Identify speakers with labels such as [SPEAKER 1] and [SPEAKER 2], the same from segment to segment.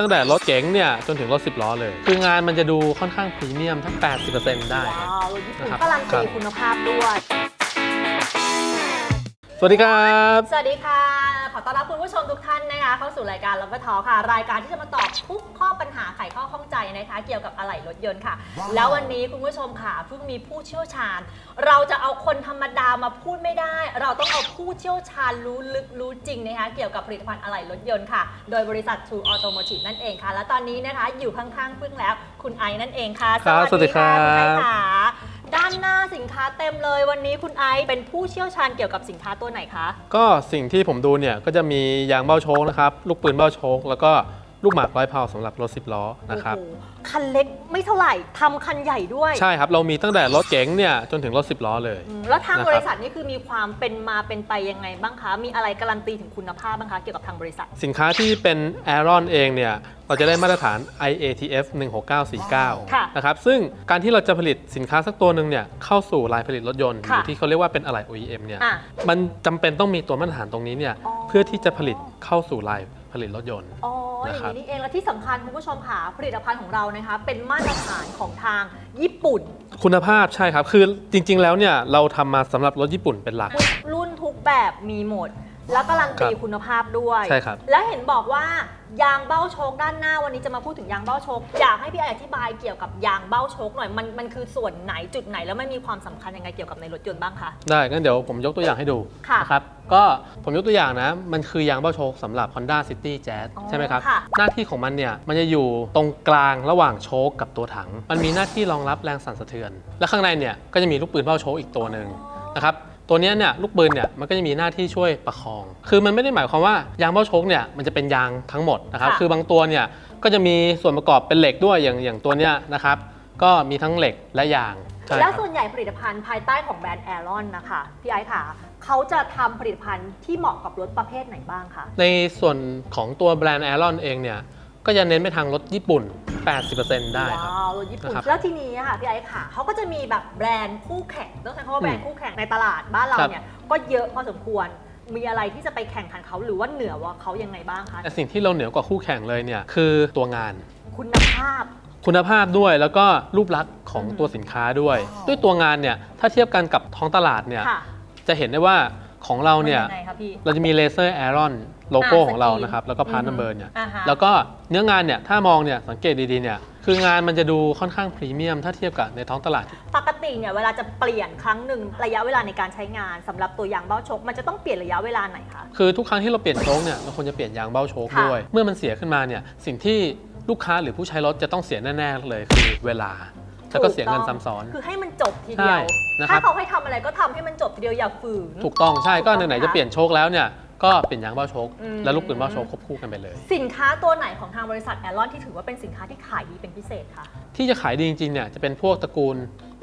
[SPEAKER 1] ตั้งแต่รถเก๋งเนี่ยจนถึงรถ 10 ล้อเลย คืองานมันจะดูค่อนข้างพรีเมียมทั้ง 80%ได้ครับ
[SPEAKER 2] ว้าวรถญี่ปุ่น
[SPEAKER 1] นะครับ
[SPEAKER 2] การันตี
[SPEAKER 1] ครับ
[SPEAKER 2] คุณภาพด้วย
[SPEAKER 1] สวัสดีครับ
[SPEAKER 2] สวัสดีค่ะข อต้อนรับคุณผู้ชมทุกท่านนะคะเข้าสู่รายการรถทอค่ะ รายการที่จะมาตอบทุกข้อปัญหาไขข้อข้องใจนะคะ เกี่ยวกับอะไหล่รถยนต์ค่ะแล้ววันนี้คุณผู้ชมค่ะเพิ่งมีผู้เชี่ยวชาญ เราจะเอาคนธรรมดามาพูดไม่ได้ เราต้องเอาผู้เชี่ยวชาญรู้ลึกรู้จริงนะคะเกี่ยวกับผลิตภัณฑ์อะไหล่รถยนต์ค่ะ โดยบริษัท True Automotive นั่นเองค่ะ และตอนนี้นะคะอยู่ข้างๆเพิ่งแล้วคุณไอซ์นั่นเองค่ะ
[SPEAKER 1] ครับสวัสดีครับ
[SPEAKER 2] คุณไอซ์ค่ะด้านหน้าสิน ค้าเต็มเลยวันนี้คุณไอซ์เป็นผู้เชี่ยวชาญเกี่ยวกับสินค้าตัวไหนคะ
[SPEAKER 1] ก็สิ่งที่ผมดูเนี่ยก็จะมียางเบ้าโชคนะครับ ลูกปืนเบ้าโชค แล้วก็ลูกหมากร้อยเพาสำหรับรถ10ล้อนะครับ
[SPEAKER 2] โอ้โหคันเล็กไม่เท่าไหร่ทำคันใหญ่ด้วย
[SPEAKER 1] ใช่ครับ เรามีตั้งแต่รถเก๋งเนี่ยจนถึงรถ10ล้อเลย
[SPEAKER 2] อืมแล้วทาง
[SPEAKER 1] นะครับ
[SPEAKER 2] บริษัทนี่คือมีความเป็นมาเป็นไปยังไงบ้างคะ มีอะไรการันตีถึงคุณภาพบ้างคะเกี่ยวกับทางบริษัท
[SPEAKER 1] สินค้าที่เป็น a อรอนเองเนี่ย เราจะได้มาตรฐาน IATF
[SPEAKER 2] ค่ะ
[SPEAKER 1] 16949 นะครับ ซึ่งการที่เราจะผลิตสินค้าสักตัวหนึ่งเนี่ยเข้าสู่ลายผลิตรถยนต์ห
[SPEAKER 2] ค่ะ
[SPEAKER 1] รือที่เขาเรียกว่าเป็นอะไหล่ OEM เนี่ย
[SPEAKER 2] อะ
[SPEAKER 1] มันจำเป็นต้องมีตัวมาตรฐานตรงนี้เนี่ย
[SPEAKER 2] อ๋อ
[SPEAKER 1] เพื่อที่จะผลิตเข้าสู่ลายผลิตรถยนต์
[SPEAKER 2] อ๋ออย่าง
[SPEAKER 1] นะครับ
[SPEAKER 2] นี้นี่เอง และที่สำคัญคุณผู้ชมค่ะผลิตภัณฑ์ของเรานะคะเป็นมาตรฐานของทางญี่ปุ่น
[SPEAKER 1] คุณภาพใช่ครับ คือจริง ๆ แล้วเนี่ยเราทำมาสำหรับรถญี่ปุ่นเป็นหลัก
[SPEAKER 2] ทุกรุ่นทุกแบบมีหมด แล้วการันตี
[SPEAKER 1] ครับ
[SPEAKER 2] คุณภาพด้วย
[SPEAKER 1] ใช่ครับ
[SPEAKER 2] และเห็นบอกว่ายางเบ้าโชคด้านหน้าวันนี้จะมาพูดถึงยางเบ้าโชคอยากให้พี่ไออธิบายเกี่ยวกับยางเบ้าโชคหน่อยมันมันคือส่วนไหนจุดไหนแล้วมันมีความสำคัญยังไงเกี่ยวกับในรถยนต์บ้างคะ
[SPEAKER 1] ได้งั้นเดี๋ยวผมยกตัวอย่างให้ดู
[SPEAKER 2] ค่ะ
[SPEAKER 1] นะครับก็ผมยกตัวอย่างนะ มันคือยางเบ้าโชคสำหรับ Honda City Jazz
[SPEAKER 2] อ๋อ
[SPEAKER 1] ใช่ไหมครับ
[SPEAKER 2] ค่ะ
[SPEAKER 1] หน้าที่ของมันเนี่ย มันจะอยู่ตรงกลางระหว่างโชคกับตัวถัง มันมีหน้าที่รองรับแรงสั่นสะเทือน และข้างในเนี่ย ก็จะมีลูกปืนเบ้าโชคอีกตัวหนึ่งนะครับ ตัวเนี้ยเนี่ยลูกปืนเนี่ยมันก็จะมีหน้าที่ช่วยประคอง คือมันไม่ได้หมายความว่ายางเบ้าโชคเนี่ยมันจะเป็นยางทั้งหมดนะครับ
[SPEAKER 2] ค่ะ
[SPEAKER 1] คือบางตัวเนี่ยก็จะมีส่วนประกอบเป็นเหล็กด้วยอย่างอย่างตัวเนี้ยนะครับ ก็มีทั้งเหล็กและยางใช่
[SPEAKER 2] แล้ว
[SPEAKER 1] ครับ
[SPEAKER 2] ส่วนใหญ่ผลิตภัณฑ์ภายใต้ของแบรนด์แอรอนนะคะ พี่ไอซ์ค่ะ เขาจะทำผลิตภัณฑ์ที่เหมาะกับรถประเภทไหนบ้างคะ
[SPEAKER 1] ในส่วนของตัวแบรนด์ a อรอนเองเนี่ย ก็จะเน้นไปทางรถญี่ปุ่น 80%ได้ครับ
[SPEAKER 2] ว้าวรถญี่ปุ่น
[SPEAKER 1] นะครับ
[SPEAKER 2] แล้วทีนี้อะค่ะพี่ไอซ์ค่ะเขาก็จะมีแบบแบรนด์คู่แข่งต้องใช้คำว่าแบรนด์คู่แข่งในตลาดบ้านเรา
[SPEAKER 1] ครับ
[SPEAKER 2] เนี่ยก็เยอะพอสมควรมีอะไรที่จะไปแข่งขันเขาหรือว่าเหนือกว่าเขายังไงบ้างคะ
[SPEAKER 1] แต่สิ่งที่เราเหนือกว่าคู่แข่งเลยเนี่ยคือตัวงาน
[SPEAKER 2] คุณภาพ
[SPEAKER 1] คุณภาพด้วยแล้วก็รูปลักษณ์ของ
[SPEAKER 2] อืม
[SPEAKER 1] ตัวสินค้าด้วย ด้วยตัวงานเนี่ยถ้าเทียบกันกับท้องตลาดเนี่ย
[SPEAKER 2] ค่ะ
[SPEAKER 1] จะเห็นได้ว่า ของเราเนี่ย
[SPEAKER 2] มัยังไงคะพี่
[SPEAKER 1] เราจะมีเลเซอร์แอรอนโลโก้
[SPEAKER 2] อ่า
[SPEAKER 1] ของเรา
[SPEAKER 2] สกรีน
[SPEAKER 1] นะครับ แล้วก็พาร์ท
[SPEAKER 2] อื
[SPEAKER 1] นั
[SPEAKER 2] อ
[SPEAKER 1] ม
[SPEAKER 2] ฮึ
[SPEAKER 1] เบอร์เนี่ย
[SPEAKER 2] อ่าฮะ
[SPEAKER 1] แล้วก็เนื้องานเนี่ย ถ้ามองเนี่ย สังเกตดี ๆ เนี่ย คืองานมันจะดูค่อนข้างพรีเมียม ถ้าเทียบกับในท้องตลาด
[SPEAKER 2] ปกติเนี่ยเวลาจะเปลี่ยนครั้งหนึ่งระยะเวลาในการใช้งานสำหรับตัวยางเบ้าชก มันจะต้องเปลี่ยนระยะเวลาไหนคะ
[SPEAKER 1] คือทุกครั้งที่เราเปลี่ยนโชคเนี่ยเราควรจะเปลี่ยนยางเบ้าโชค
[SPEAKER 2] ค่ะ
[SPEAKER 1] ด้วย เมื่อมันเสียขึ้นมาเนี่ย สิ่งที่ลูกค้าหรือผู้ใช้รถจะต้องเสียแน่ ๆ เลยคือเวลา แล้วก็เสียเงินซ้ำซ้อน
[SPEAKER 2] คือให้มันจบทีเดี
[SPEAKER 1] ใช่
[SPEAKER 2] ยว
[SPEAKER 1] นะครับ
[SPEAKER 2] ถ้าเขาให้ทำอะไรก็ทำให้มันจบทีเดียวอย่าฝืน
[SPEAKER 1] ถูกต้องใช่ก็
[SPEAKER 2] ถูกต้อง
[SPEAKER 1] ไหนๆจะ
[SPEAKER 2] ค่ะ
[SPEAKER 1] เปลี่ยนโชคแล้วเนี่ยก็เปลี่ยนยางเบ้าโชค
[SPEAKER 2] อืม
[SPEAKER 1] และลูกปืนเบ้าโชคควบคู่กันไปเลย
[SPEAKER 2] สินค้าตัวไหนของทางบริษัทแอรอนที่ถือว่าเป็นสินค้าที่ขายดีเป็นพิเศษคะ
[SPEAKER 1] ที่จะขายดีจริงๆเนี่ยจะเป็นพวกตระกูล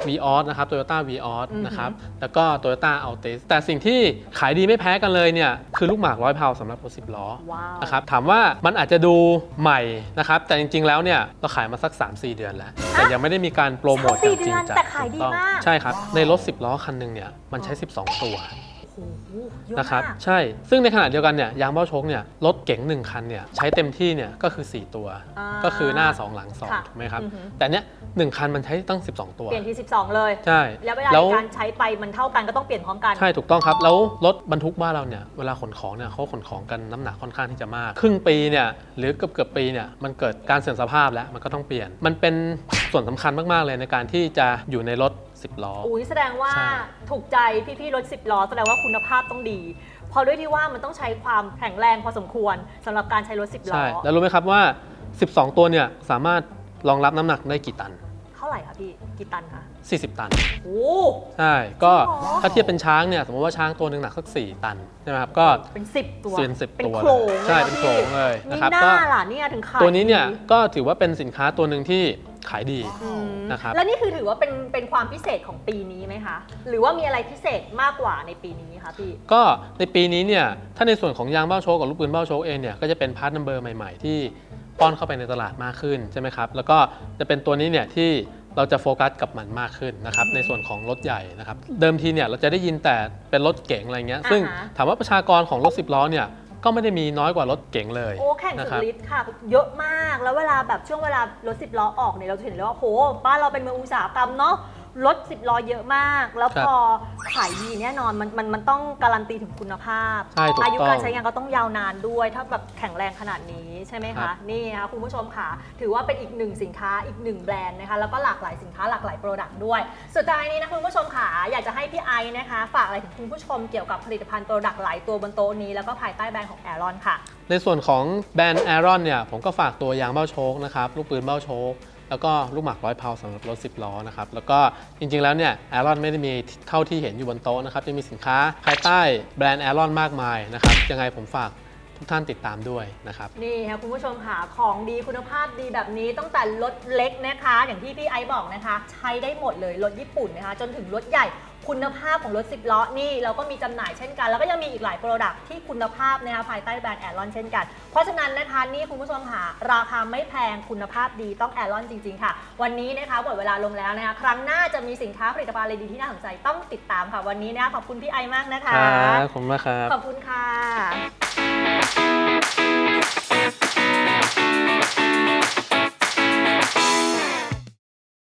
[SPEAKER 1] v ีออสนะครับ Toyota v ีออส
[SPEAKER 2] อือฮึ
[SPEAKER 1] นะครับแล้วก็ Toyota Altis แต่สิ่งที่ขายดีไม่แพ้กันเลยเนี่ยคือลูกหมากร้อยเพาสำหรับรถสิบล้อ
[SPEAKER 2] ว้าว
[SPEAKER 1] นะครับถามว่ามันอาจจะดูใหม่นะครับแต่จริง ๆ แล้วเนี่ยเราขายมาสัก 3-4 เดือนแล้ว แต่ยังไม่ได้มีการโปรโมท
[SPEAKER 2] สามสี่
[SPEAKER 1] อย่างจริง
[SPEAKER 2] เดือน
[SPEAKER 1] จัง
[SPEAKER 2] แต่ขายดี
[SPEAKER 1] ถูต้อง
[SPEAKER 2] มาก
[SPEAKER 1] ใช่ครับในรถ 10 ล้อคันหนึ่งเนี่ยมันใช้ 12 ตัว
[SPEAKER 2] โอ้โห เยอะ
[SPEAKER 1] นะครับ
[SPEAKER 2] มาก
[SPEAKER 1] ใช่ซึ่งในขณะเดียวกันเนี่ยยางเบ้าโชคเนี่ยรถเก๋ง1คันเนี่ยใช้เต็มที่เนี่ยก็คือ 4 ตัวาก็คือหน้า 2 หลัง
[SPEAKER 2] ค่ะ
[SPEAKER 1] 2 ถูกไหมครับ
[SPEAKER 2] อือฮึ
[SPEAKER 1] แต่เนี้ยหนึ่งคันมันใช้ตั้ง 12 ตัว
[SPEAKER 2] เปลี่ยนที่12 เลย
[SPEAKER 1] ใช่
[SPEAKER 2] แล้วเวลา
[SPEAKER 1] แล้
[SPEAKER 2] ใน
[SPEAKER 1] ว
[SPEAKER 2] การใช้ไปมันเท่ากันก็ต้องเปลี่ยนพร้อมกัน
[SPEAKER 1] ใช่ถูกต้องครับแล้วรถบรรทุกบ้านเราเนี่ยเวลาขนของเนี่ยเขาขนของกันน้ำหนักค่อนข้างที่จะมาก ครึ่งปีเนี่ยหรือเกือบเกือบๆปีเนี่ยมันเกิดการเสื่อมสภาพแล้วมันก็ต้องเปลี่ยน มันเป็นส่วนสำคัญมากๆเลยในการที่จะอยู่ในรถ10 ล้อ
[SPEAKER 2] อุ้ยแสดงว่า
[SPEAKER 1] ใช่
[SPEAKER 2] ถูกใจพี่ๆรถ10ล้อแสดงว่าคุณภาพต้องดีเพอด้วยที่ว่ามันต้องใช้ความแข็งแรงพอสมควรสำหรับการใช้รถ10ล้อ
[SPEAKER 1] ใช่ แล้วรู้ไหมครับว่า 12 ตัวเนี่ยสามารถรองรับน้ำหนักได้กี่ตัน
[SPEAKER 2] เท่าไหร่คะพี่กี่ตันคะ
[SPEAKER 1] 40 ตัน
[SPEAKER 2] โอ้
[SPEAKER 1] ใช่ ก็
[SPEAKER 2] จริงเหรอ
[SPEAKER 1] ถ้าเทียบเป็นช้างเนี่ยสมมติว่าช้างตัวหนึ่งหนักสัก4ตันใช่ไหมครับ ก็
[SPEAKER 2] เป็น 10 ตัว
[SPEAKER 1] เซียนสิบ
[SPEAKER 2] เป็น
[SPEAKER 1] ตัว
[SPEAKER 2] โครง
[SPEAKER 1] ใช่
[SPEAKER 2] ลย
[SPEAKER 1] เป็นโครงเลย
[SPEAKER 2] นี่
[SPEAKER 1] นะครับ
[SPEAKER 2] ห
[SPEAKER 1] ก็
[SPEAKER 2] น้าล่ะเนี่ยถึงขาย
[SPEAKER 1] ตัวนี้เนี่ย
[SPEAKER 2] ดี
[SPEAKER 1] ก็ถือว่าเป็นสินค้าตัวหนึ่งที่ ขายดี
[SPEAKER 2] อืม
[SPEAKER 1] นะครับ
[SPEAKER 2] แล้วนี่คือถือว่าเป็นเป็นความพิเศษของปีนี้ไหมคะ หรือว่ามีอะไรพิเศษมากกว่าในปีนี้คะพี่
[SPEAKER 1] ก็ในปีนี้เนี่ยถ้าในส่วนของยางเบ้าโชกกับลูกปืนเบ้าโชกเองเนี่ยก็จะเป็นพาร์ทนัมเบอร์ใหม่ ๆ ที่ป้อนเข้าไปในตลาดมากขึ้นใช่ไหมครับ แล้วก็จะเป็นตัวนี้เนี่ยที่เราจะโฟกัสกับมันมากขึ้นนะครับในส่วนของรถใหญ่นะครับ เดิมทีเนี่ยเราจะได้ยินแต่เป็นรถเก๋งอะไรเงี้ย ซึ่ง
[SPEAKER 2] อ่าฮะ
[SPEAKER 1] ถามว่าประชากรของรถ10ล้อเนี่ย ก็ไม่ได้มีน้อยกว่ารถเก๋งเลย
[SPEAKER 2] โอ้แข่ง
[SPEAKER 1] นะ
[SPEAKER 2] สุ
[SPEAKER 1] ค
[SPEAKER 2] ด
[SPEAKER 1] รับ
[SPEAKER 2] ฤทธิ์ค่ะ เยอะมากแล้วเวลาแบบช่วงเวลารถสิบล้อออกเนี่ยเราจะเห็นเลยว่าโหบ้านเราเป็นเมืองอุตสาหกรรมเนาะ รถสิบล้อเยอะมาก แล้ว
[SPEAKER 1] ครับ
[SPEAKER 2] พอขายดีแน่นอนมันมันมันต้องการันตีถึงคุณภาพ
[SPEAKER 1] ใช่ถูก
[SPEAKER 2] อายุ
[SPEAKER 1] ต้อง
[SPEAKER 2] การใช้งานก็ต้องยาวนานด้วย ถ้าแบบแข็งแรงขนาดนี้ใช่ไหม
[SPEAKER 1] ครั
[SPEAKER 2] คะ
[SPEAKER 1] บ
[SPEAKER 2] นี่นะคะคุณผู้ชมค่ะ ถือว่าเป็นอีกหนึ่งสินค้าอีกหนึ่งแบรนด์นะคะ แล้วก็หลากหลายสินค้าหลากหลายโปรดักต์ด้วย สุดท้ายนี้นะคุณผู้ชมค่ะ อยากจะให้พี่ไอซ์นะคะ ฝากอะไรถึงคุณผู้ชมเกี่ยวกับผลิตภัณฑ์โปรดักต์หลายตัวบนโต๊ะนี้แล้วก็ภายใต้แบรนด์ของแอรอนค่ะ
[SPEAKER 1] ในส่วนของแบรนด์ Aeron เนี่ยผมก็ฝากตัวยางเบ้าโชคนะครับลูกปืนเบ้าโชค แล้วก็ลูกหมากร้อยเพาสำหรับรถ 10 ล้อนะครับแล้วก็จริงๆแล้วเนี่ยแอรอนไม่ได้มีเท่าที่เห็นอยู่บนโต๊ะนะครับยังมีสินค้าภายใต้แบรนด์แอรอนมากมายนะครับยังไงผมฝากทุกท่านติดตามด้วยนะครับ
[SPEAKER 2] นี่ค่ะคุณผู้ชมค่ะของดีคุณภาพดีแบบนี้ตั้งแต่รถเล็กนะคะ อย่างที่พี่ไอซ์บอกนะคะ ใช้ได้หมดเลยรถญี่ปุ่นนะคะ จนถึงรถใหญ่ คุณภาพของรถ10ล้อนี่เราก็มีจำหน่ายเช่นกัน แล้วก็ยังมีอีกหลายโปรดักต์ที่คุณภาพนะคะภายใต้แบรนด์แอรอนเช่นกัน เพราะฉะนั้นนะคะนี่คุณผู้ชมค่ะราคาไม่แพงคุณภาพดีต้องแอรอนจริง ๆ ค่ะ วันนี้นะคะหมดเวลาลงแล้วนะคะครั้งหน้าจะมีสินค้าผลิตภัณฑ์อะไรดีที่น่าสนใจต้องติดตามค่ะวันนี้นะคะขอบคุณพี่ไอซ์มากนะคะ
[SPEAKER 1] ครับขอบคุณมากครับ
[SPEAKER 2] ขอบคุณค่ะ